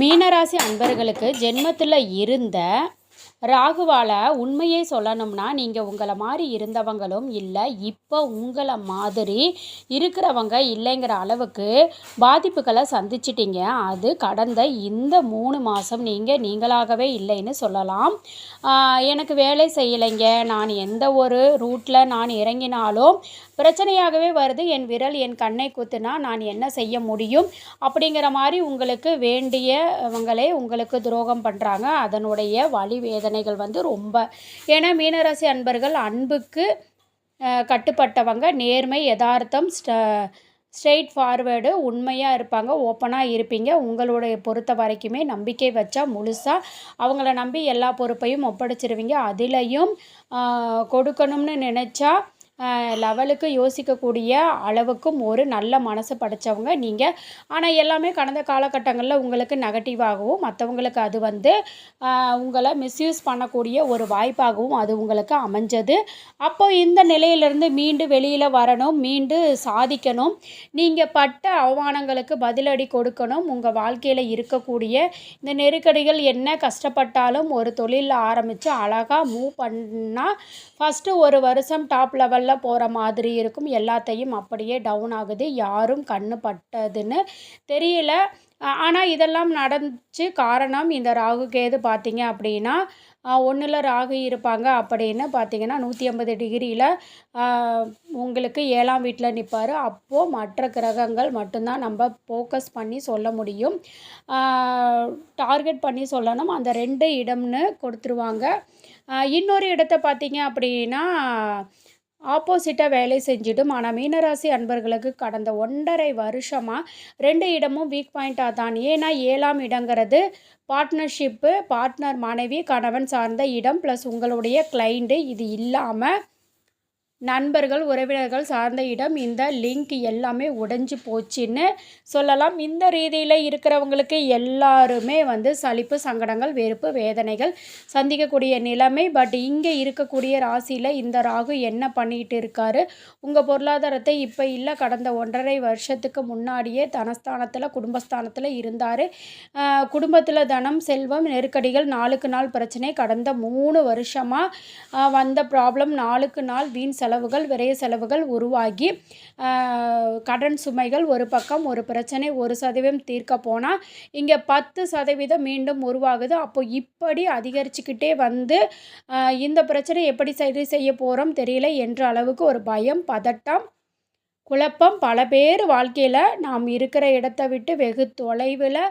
மீனராசி அன்பர்களுக்கு ஜென்மத்தில் இருந்த ராகுவால் உண்மையை சொல்லணும்னா நீங்கள் உங்களை மாதிரி இருந்தவங்களும் இல்லை. இப்போ உங்களை மாதிரி இருக்கிறவங்க இல்லைங்கிற அளவுக்கு பாதிப்புகளை சந்திச்சிட்டிங்க. அது கடந்த இந்த மூணு மாதம் நீங்கள் நீங்களாகவே இல்லைன்னு சொல்லலாம். எனக்கு வேலை செய்யலைங்க. நான் எந்த ஒரு ரூட்டில் நான் இறங்கினாலும் பிரச்சனையாகவே வருது. என் விரல் என் கண்ணை குத்துனா நான் என்ன செய்ய முடியும்? அப்படிங்கிற மாதிரி உங்களுக்கு வேண்டியவங்களே உங்களுக்கு துரோகம் பண்ணுறாங்க அதனுடைய வழி வேதனைகள் வந்து ரொம்ப. ஏன்னா மீனராசி அன்பர்கள் அன்புக்கு கட்டுப்பட்டவங்க. நேர்மை யதார்த்தம் ஸ்ட ஸ்ட்ரெயிட் ஃபார்வேர்டு உண்மையாக இருப்பாங்க. ஓப்பனாக இருப்பீங்க. உங்களுடைய பொறுத்த வரைக்குமே நம்பிக்கை வச்சா முழுசாக அவங்கள நம்பி எல்லா பொறுப்பையும் ஒப்படைச்சிருவீங்க. அதிலையும் கொடுக்கணும்னு நினச்சா லெவலுக்கு யோசிக்கக்கூடிய அளவுக்கும் ஒரு நல்ல மனசு படைச்சவங்க நீங்கள் ஆனால் எல்லாமே கடந்த காலகட்டங்களில் உங்களுக்கு நெகட்டிவாகவும் மற்றவங்களுக்கு அது வந்து உங்களை மிஸ்யூஸ் பண்ணக்கூடிய ஒரு வாய்ப்பாகவும் அது உங்களுக்கு அமைஞ்சது. அப்போ இந்த நிலையிலிருந்து மீண்டு வெளியில் வரணும் மீண்டு சாதிக்கணும். நீங்கள் பட்ட அவமானங்களுக்கு பதிலடி கொடுக்கணும். உங்கள் வாழ்க்கையில் இருக்கக்கூடிய இந்த நெருக்கடிகள் என்ன கஷ்டப்பட்டாலும் ஒரு தொழிலில் ஆரம்பித்து அழகாக மூவ் பண்ணால் ஃபஸ்ட்டு ஒரு வருஷம் டாப் லெவல் லெவலில் போகிற மாதிரி இருக்கும். எல்லாத்தையும் அப்படியே டவுன் ஆகுது. யாரும் கண்ணு பட்டதுன்னு தெரியல. ஆனால் இதெல்லாம் நடந்துச்சு. காரணம் இந்த ராகுக்கேது பார்த்திங்க பார்த்தீங்க அப்படின்னா ஒன்றில் ராகு இருப்பாங்க அப்படின்னு பார்த்தீங்கன்னா நூற்றி ஐம்பது டிகிரியில் உங்களுக்கு ஏழாம் வீட்டில் நிற்பார் அப்போது மற்ற கிரகங்கள் மட்டும்தான் நம்ம ஃபோக்கஸ் பண்ணி சொல்ல முடியும். டார்கெட் பண்ணி சொல்லணும். அந்த ரெண்டு இடம்னு கொடுத்துருவாங்க. இன்னொரு இடத்த பார்த்தீங்க அப்படின்னா ஆப்போசிட்டாக வேலை செஞ்சிடும். ஆனால் மீனராசி அன்பர்களுக்கு கடந்த ஒன்றரை வருஷமாக ரெண்டு இடமும் வீக் பாயிண்ட்டாக தான். ஏன்னா ஏழாம் இடங்கிறது பார்ட்னர்ஷிப்பு பார்ட்னர் மனைவி கணவன் சார்ந்த இடம் ப்ளஸ் உங்களுடைய கிளைண்ட்டு இது இல்லாமல் நண்பர்கள் உறவினர்கள் சார்ந்த இடம் இந்த லிங்க் எல்லாமே உடைஞ்சு போச்சுன்னு சொல்லலாம். இந்த ரீதியில் இருக்கிறவங்களுக்கு எல்லாருமே வந்து சலிப்பு சங்கடங்கள் வெறுப்பு வேதனைகள் சந்திக்கக்கூடிய நிலைமை. பட் இங்கே இருக்கக்கூடிய ராசியில் இந்த ராகு என்ன பண்ணிட்டு இருக்காரு? உங்கள் பொருளாதாரத்தை இப்போ இல்லை கடந்த ஒன்றரை வருஷத்துக்கு முன்னாடியே தனஸ்தானத்தில் குடும்பஸ்தானத்தில் இருந்தார். குடும்பத்தில் தனம் செல்வம் நெருக்கடிகள் நாளுக்கு நாள் பிரச்சனை. கடந்த மூணு வருஷமாக வந்த ப்ராப்ளம் நாளுக்கு நாள் வீண் செலவுகள் விரைய செலவுகள் உருவாகி கடன் சுமைகள் ஒரு பக்கம் ஒரு பிரச்சனை ஒரு சதவீதம் தீர்க்க போனால் இங்கே பத்து சதவீதம் மீண்டும் உருவாகுது. அப்போ இப்படி அதிகரிச்சுக்கிட்டே வந்து இந்த பிரச்சனை எப்படி சரி செய்ய போகிறோம் தெரியல என்ற அளவுக்கு ஒரு பயம் பதட்டம் குழப்பம் பல பேர் வாழ்க்கையில் நாம் இருக்கிற இடத்த விட்டு வெகு தொலைவில்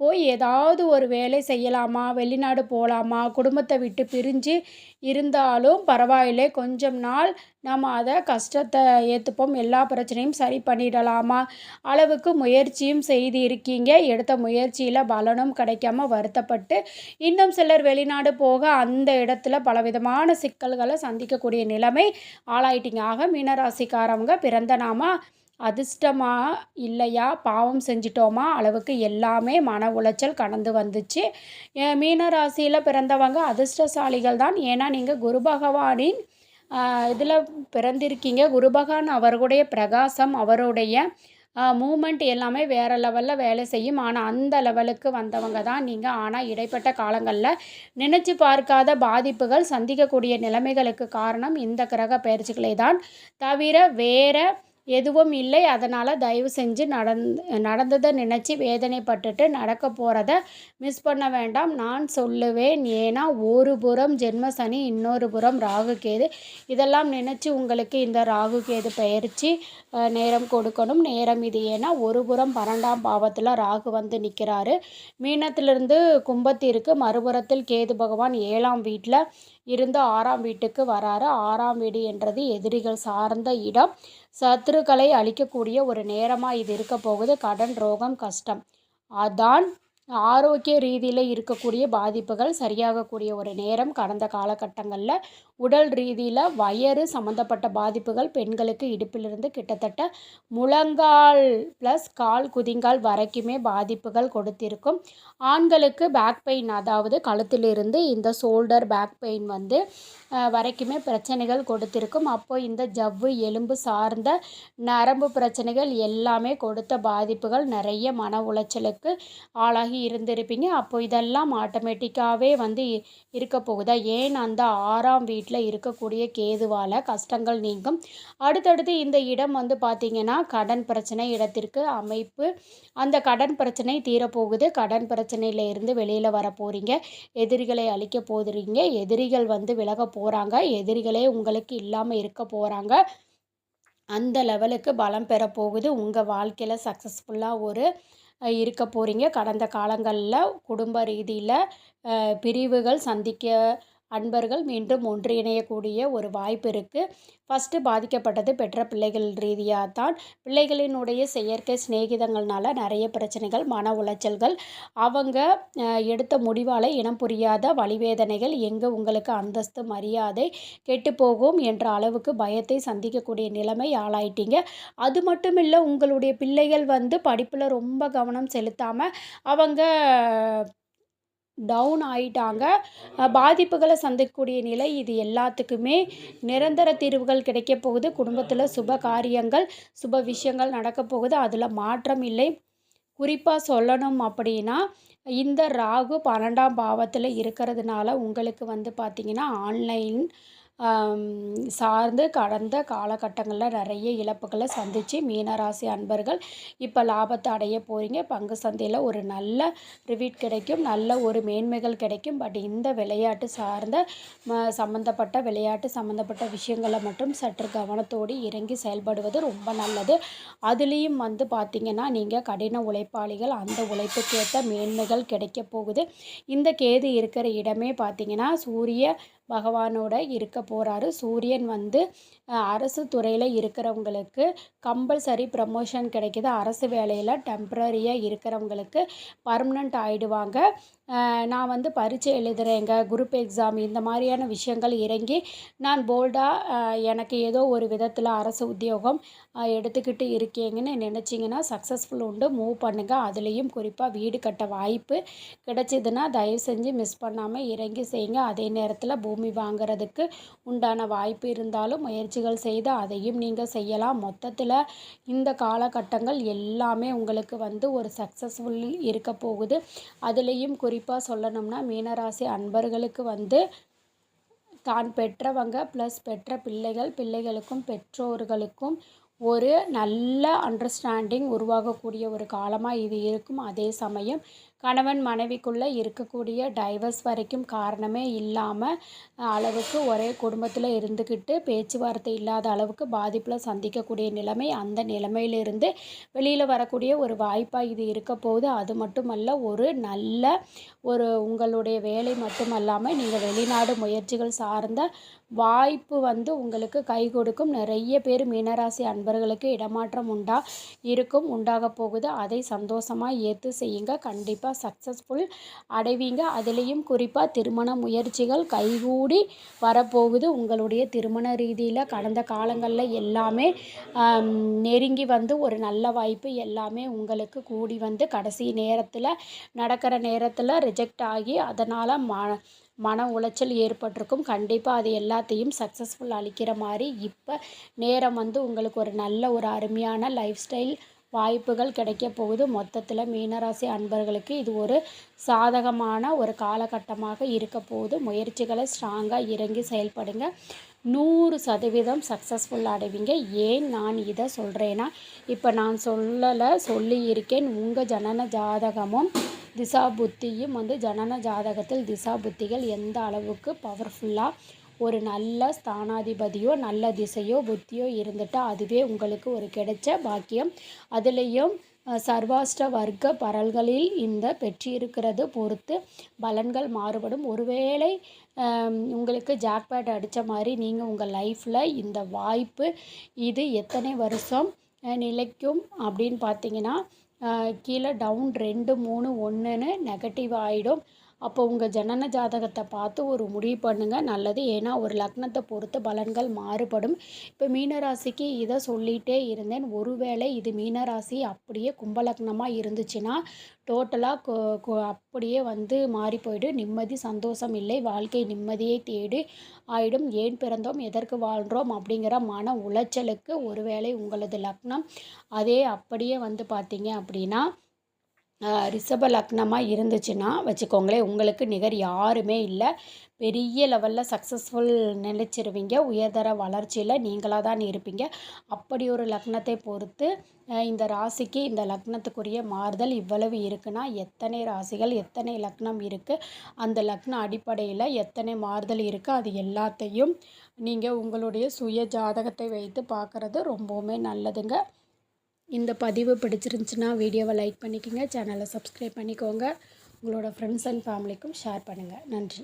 போய் ஏதாவது ஒரு வேலை செய்யலாமா? வெளிநாடு போகலாமா குடும்பத்தை விட்டு பிரிஞ்சு இருந்தாலும் பரவாயில்லை. கொஞ்சம் நாள் நம்ம அதை கஷ்டத்தை ஏற்றுப்போம் எல்லா பிரச்சனையும் சரி பண்ணிடலாமா? அளவுக்கு முயற்சியும் செய்து இருக்கீங்க எடுத்த முயற்சியில் பலனும் கிடைக்காம வருத்தப்பட்டு இன்னும் சிலர் வெளிநாடு போக அந்த இடத்துல பலவிதமான சிக்கல்களை சந்திக்கக்கூடிய நிலைமை ஆளாயிட்டீங்க. ஆக மீனராசிக்காரவங்க பிறந்த நாம அதிர்ஷ்டமா இல்லையா? பாவம் செஞ்சிட்டோமா? அளவுக்கு எல்லாமே மன உளைச்சல் கடந்து வந்துச்சு. மீன ராசியில் பிறந்தவங்க அதிர்ஷ்டசாலிகள் தான். ஏன்னா நீங்கள் குரு பகவானின் இதில் பிறந்திருக்கீங்க. குரு பகவான் அவர்களுடைய பிரகாசம் அவருடைய மூமெண்ட் எல்லாமே வேறு லெவலில் வேலை செய்யும். ஆனால் அந்த லெவலுக்கு வந்தவங்க தான் நீங்கள் ஆனால் இடைப்பட்ட காலங்களில் நினச்சி பார்க்காத பாதிப்புகள் சந்திக்கக்கூடிய நிலைமைகளுக்கு காரணம் இந்த கிரக பயிற்சிகளை தான். தவிர வேறு எதுவும் இல்லை. அதனால் தயவு செஞ்சு நடந் நடந்ததை நினச்சி வேதனைப்பட்டுட்டு நடக்க போகிறத மிஸ் பண்ண வேண்டாம். நான் சொல்லுவேன். ஏன்னா ஒரு புறம் ஜென்ம சனி இன்னொரு புறம் ராகு கேது. இதெல்லாம் நினச்சி உங்களுக்கு இந்த ராகு கேது பயிற்சி நேரம் கொடுக்கணும். நேரம் இது. ஏன்னா ஒரு புறம் பன்னெண்டாம் பாவத்தில் ராகு வந்து நிற்கிறாரு மீனத்திலிருந்து கும்பத்திற்கு மறுபுறத்தில் கேது பகவான் ஏழாம் வீட்டில் இருந்து ஆறாம் வீட்டுக்கு வராரு. ஆறாம் வீடு என்றது எதிரிகள் சார்ந்த இடம். சத்துருக்களை அழிக்கக்கூடிய ஒரு நேரமாக இது இருக்க போகுது. கடன் ரோகம் கஷ்டம். அதான் ஆரோக்கிய ரீதியில் இருக்கக்கூடிய பாதிப்புகள் சரியாகக்கூடிய ஒரு நேரம் கடந்த காலகட்டங்களில் உடல் ரீதியில் வயறு சம்மந்தப்பட்ட பாதிப்புகள் பெண்களுக்கு இடுப்பிலிருந்து கிட்டத்தட்ட முழங்கால் ப்ளஸ் கால் குதிங்கால் வரைக்குமே பாதிப்புகள் கொடுத்திருக்கும். ஆண்களுக்கு பேக் பெயின் அதாவது கழுத்திலிருந்து இந்த ஷோல்டர் பேக் பெயின் வந்து வரைக்குமே பிரச்சனைகள் கொடுத்திருக்கும். அப்போது இந்த ஜவ்வு எலும்பு சார்ந்த நரம்பு பிரச்சனைகள் எல்லாமே கொடுத்த பாதிப்புகள் நிறைய மன உளைச்சலுக்கு ஆளாகி ஆகி இருந்திருப்பீங்க. அப்போ இதெல்லாம் ஆட்டோமேட்டிக்காகவே வந்து இ- இருக்க போகுதா? ஏன் அந்த ஆறாம் வீட்டில் இருக்கக்கூடிய கேதுவால் கஷ்டங்கள் நீங்கும்? அடுத்தடுத்து இந்த இடம் வந்து பார்த்திங்கன்னா கடன் பிரச்சனை இடத்திற்கு அமைப்பு. அந்த கடன் பிரச்சனை தீரப்போகுது. கடன் பிரச்சனையிலேருந்து வெளியில் வர போகிறீங்க எதிரிகளை அழிக்க போகிறீங்க எதிரிகள் வந்து விலக போகிறாங்க எதிரிகளே உங்களுக்கு இல்லாமல் இருக்க போகிறாங்க அந்த லெவலுக்கு பலம் பெற போகுது உங்கள் வாழ்க்கையில் சக்ஸஸ்ஃபுல்லாக ஒரு இருக்க போகிறீங்க கடந்த காலங்களில் குடும்ப ரீதியில் பிரிவுகள் சந்திக்க அன்பர்கள் மீண்டும் ஒன்றிணையக்கூடிய ஒரு வாய்ப்பு இருக்குது ஃபஸ்ட்டு பாதிக்கப்பட்டது பெற்ற பிள்ளைகள் ரீதியாக தான் பிள்ளைகளினுடைய செயற்கை சிநேகிதங்கள்னால நிறைய பிரச்சனைகள் மன உளைச்சல்கள். அவங்க எடுத்த முடிவால் இனம் புரியாத வழிவேதனைகள் எங்கே உங்களுக்கு அந்தஸ்து மரியாதை கெட்டுப்போகும் என்ற அளவுக்கு பயத்தை சந்திக்கக்கூடிய நிலைமை ஆளாயிட்டீங்க. அது மட்டும் இல்லை உங்களுடைய பிள்ளைகள் வந்து படிப்பில் ரொம்ப கவனம் செலுத்தாமல் அவங்க டவுன் ஆயிட்டாங்க. பாதிப்புகளை சந்திக்கக்கூடிய நிலை இது எல்லாத்துக்குமே. நிரந்தர தீர்வுகள் கிடைக்க போகுது. குடும்பத்தில் சுப காரியங்கள் சுப விஷயங்கள் நடக்க போகுது. அதில் மாற்றம் இல்லை. குறிப்பாக சொல்லணும் அப்படின்னா இந்த ராகு பன்னெண்டாம் பாவத்தில் இருக்கிறதுனால உங்களுக்கு வந்து பார்த்திங்கன்னா ஆன்லைன் சார்ந்து கடந்த காலகட்டங்களில் நிறைய இழப்புகளை சந்தித்து மீனராசி அன்பர்கள் இப்போ லாபத்தை அடைய போகிறீங்க பங்கு சந்தையில் ஒரு நல்ல ரிவீட் கிடைக்கும் நல்ல ஒரு மேன்மைகள் கிடைக்கும். பட் இந்த விளையாட்டு சார்ந்த ம சம்மந்தப்பட்ட விளையாட்டு சம்மந்தப்பட்ட விஷயங்களை மட்டும் சற்று கவனத்தோடு இறங்கி செயல்படுவது ரொம்ப நல்லது. அதுலேயும் வந்து பார்த்திங்கன்னா நீங்கள் கடின உழைப்பாளிகள் அந்த உழைப்புக்கேற்ற மேன்மைகள் கிடைக்க போகுது. இந்த கேது இருக்கிற இடமே பார்த்திங்கன்னா சூரிய பகவானோட இருக்க போகிறாரு சூரியன் வந்து அரசு துறையில் இருக்கிறவங்களுக்கு கம்பல்சரி ப்ரமோஷன் கிடைக்கிது. அரசு வேலையில் டெம்ப்ரரியாக இருக்கிறவங்களுக்கு பர்மனண்ட் ஆகிடுவாங்க நான் வந்து பரீட்சை எழுதுகிறேங்க குரூப் எக்ஸாம் இந்த மாதிரியான விஷயங்கள் இறங்கி நான் போல்டாக எனக்கு ஏதோ ஒரு விதத்தில் அரசு உத்தியோகம் எடுத்துக்கிட்டு இருக்கீங்கன்னு நினச்சிங்கன்னா சக்ஸஸ்ஃபுல் உண்டு. மூவ் பண்ணுங்கள் அதுலேயும் குறிப்பாக வீடு கட்ட வாய்ப்பு கிடைச்சிதுன்னா தயவு செஞ்சு மிஸ் பண்ணாமல் இறங்கி செய்யுங்க. அதே நேரத்தில் பூமி வாங்குறதுக்கு உண்டான வாய்ப்பு இருந்தாலும் முயற்சிகள் செய்து அதையும் நீங்கள் செய்யலாம். மொத்தத்தில் இந்த காலகட்டங்கள் எல்லாமே உங்களுக்கு வந்து ஒரு சக்ஸஸ்ஃபுல் இருக்க போகுது. அதுலேயும் குறிப்பாக சொல்லணும்னா மீனராசி அன்பர்களுக்கு வந்து தான் பெற்றவங்க ப்ளஸ் பெற்ற பிள்ளைகள் பிள்ளைகளுக்கும் பெற்றோர்களுக்கும் ஒரு நல்ல அண்டர்ஸ்டாண்டிங் உருவாகக்கூடிய ஒரு காலமாக இது இருக்கும். அதே சமயம் கணவன் மனைவிக்குள்ளே இருக்கக்கூடிய டைவர்ஸ் வரைக்கும் காரணமே இல்லாமல் அளவுக்கு ஒரே குடும்பத்தில் இருந்துக்கிட்டு பேச்சுவார்த்தை இல்லாத அளவுக்கு பாதிப்பில் சந்திக்கக்கூடிய நிலைமை அந்த நிலைமையிலிருந்து வெளியில் வரக்கூடிய ஒரு வாய்ப்பாக இது இருக்க போகுது. அது மட்டுமல்ல ஒரு நல்ல ஒரு உங்களுடைய வேலை மட்டுமல்லாமல் நீங்கள் வெளிநாடு முயற்சிகள் சார்ந்த வாய்ப்பு வந்து உங்களுக்கு கை கொடுக்கும். நிறைய பேர் மீனராசி அன்பர்களுக்கு இடமாற்றம் உண்டா இருக்கும் உண்டாக போகுது. அதை சந்தோஷமாக ஏற்று செய்யுங்க. கண்டிப்பாக சக்ஸஸ்ஃபுல் அடைவீங்க. அதுலேயும் குறிப்பாக திருமண முயற்சிகள் கைகூடி வரப்போகுது. உங்களுடைய திருமண ரீதியில் கடந்த காலங்களில் எல்லாமே நெருங்கி வந்து ஒரு நல்ல வாய்ப்பு எல்லாமே உங்களுக்கு கூடி வந்து கடைசி நேரத்தில் நடக்கிற நேரத்தில் ரிஜெக்ட் ஆகி அதனால் ம மன உளைச்சல் ஏற்பட்டிருக்கும். கண்டிப்பாக அது எல்லாத்தையும் சக்ஸஸ்ஃபுல் அளிக்கிற மாதிரி இப்போ நேரம் வந்து உங்களுக்கு ஒரு நல்ல ஒரு அருமையான லைஃப் ஸ்டைல் வாய்ப்புகள் கிடைக்க போகுது. மொத்தத்தில் மீனராசி அன்பர்களுக்கு இது ஒரு சாதகமான ஒரு காலகட்டமாக இருக்க போகுது. முயற்சிகளை ஸ்ட்ராங்காக இறங்கி செயல்படுங்க. நூறு சதவீதம் சக்ஸஸ்ஃபுல் அடைவீங்க. ஏன் நான் இதை சொல்கிறேன்னா இப்போ நான் சொல்லலை சொல்லி இருக்கேன் உங்கள் ஜனன ஜாதகமும் திசா புத்தியும் வந்து ஜனன ஜாதகத்தில் திசா புத்திகள் எந்த அளவுக்கு பவர்ஃபுல்லாக ஒரு நல்ல ஸ்தானாதிபதியோ நல்ல திசையோ புத்தியோ இருந்துட்டால் அதுவே உங்களுக்கு ஒரு கிடைச்ச பாக்கியம். அதுலேயும் சர்வாஷ்ட வர்க்க பரல்களில் இந்த பெற்றிருக்கிறது பொறுத்து பலன்கள் மாறுபடும். ஒருவேளை உங்களுக்கு ஜாக்பேட் அடித்த மாதிரி நீங்கள் உங்கள் லைஃப்பில் இந்த வாய்ப்பு இது எத்தனை வருஷம் நிலைக்கும் அப்படின்னு பார்த்தீங்கன்னா கீழே டவுன் ரெண்டு மூணு ஒன்றுன்னு நெகட்டிவ் ஆகிடும் அப்போ உங்கள் ஜனன ஜாதகத்தை பார்த்து ஒரு முடிவு பண்ணுங்கள் நல்லது. ஏன்னா ஒரு லக்னத்தை பொறுத்து பலன்கள் மாறுபடும். இப்போ மீனராசிக்கு இதை சொல்லிகிட்டே இருந்தேன். ஒருவேளை இது மீனராசி அப்படியே கும்பலக்னமாக இருந்துச்சுன்னா டோட்டலாக அப்படியே வந்து மாறி போயிடு. நிம்மதி சந்தோஷம் இல்லை. வாழ்க்கை நிம்மதியை தேடி. ஆயிடும். ஏன் பிறந்தோம்? எதற்கு வாழ்கிறோம் அப்படிங்கிற மன உளைச்சலுக்கு ஒருவேளை உங்களது லக்னம் அதே அப்படியே வந்து பார்த்தீங்க அப்படின்னா ரிஷப லக்னமாக இருந்துச்சுன்னா வச்சுக்கோங்களேன் உங்களுக்கு நிகர் யாருமே இல்லை. பெரிய லெவலில் சக்ஸஸ்ஃபுல் நினைச்சிருவீங்க. உயர்தர வளர்ச்சியில் நீங்களாக தான் இருப்பீங்க. அப்படி ஒரு லக்னத்தை பொறுத்து இந்த ராசிக்கு இந்த லக்னத்துக்குரிய மாறுதல் இவ்வளவு இருக்குன்னா எத்தனை ராசிகள் எத்தனை லக்னம் இருக்குது அந்த லக்ன அடிப்படையில் எத்தனை மாறுதல் இருக்குது அது எல்லாத்தையும் நீங்கள் உங்களுடைய சுய ஜாதகத்தை வைத்து பார்க்குறது ரொம்பவுமே நல்லதுங்க. இந்த பதிவு பிடிச்சிருந்துச்சுன்னா வீடியோவை லைக் பண்ணிக்கோங்க சேனலை சப்ஸ்கிரைப் பண்ணிக்கோங்க. உங்களோட ஃப்ரெண்ட்ஸ் அண்ட் ஃபேமிலிக்கும் ஷேர் பண்ணுங்கள் நன்றி.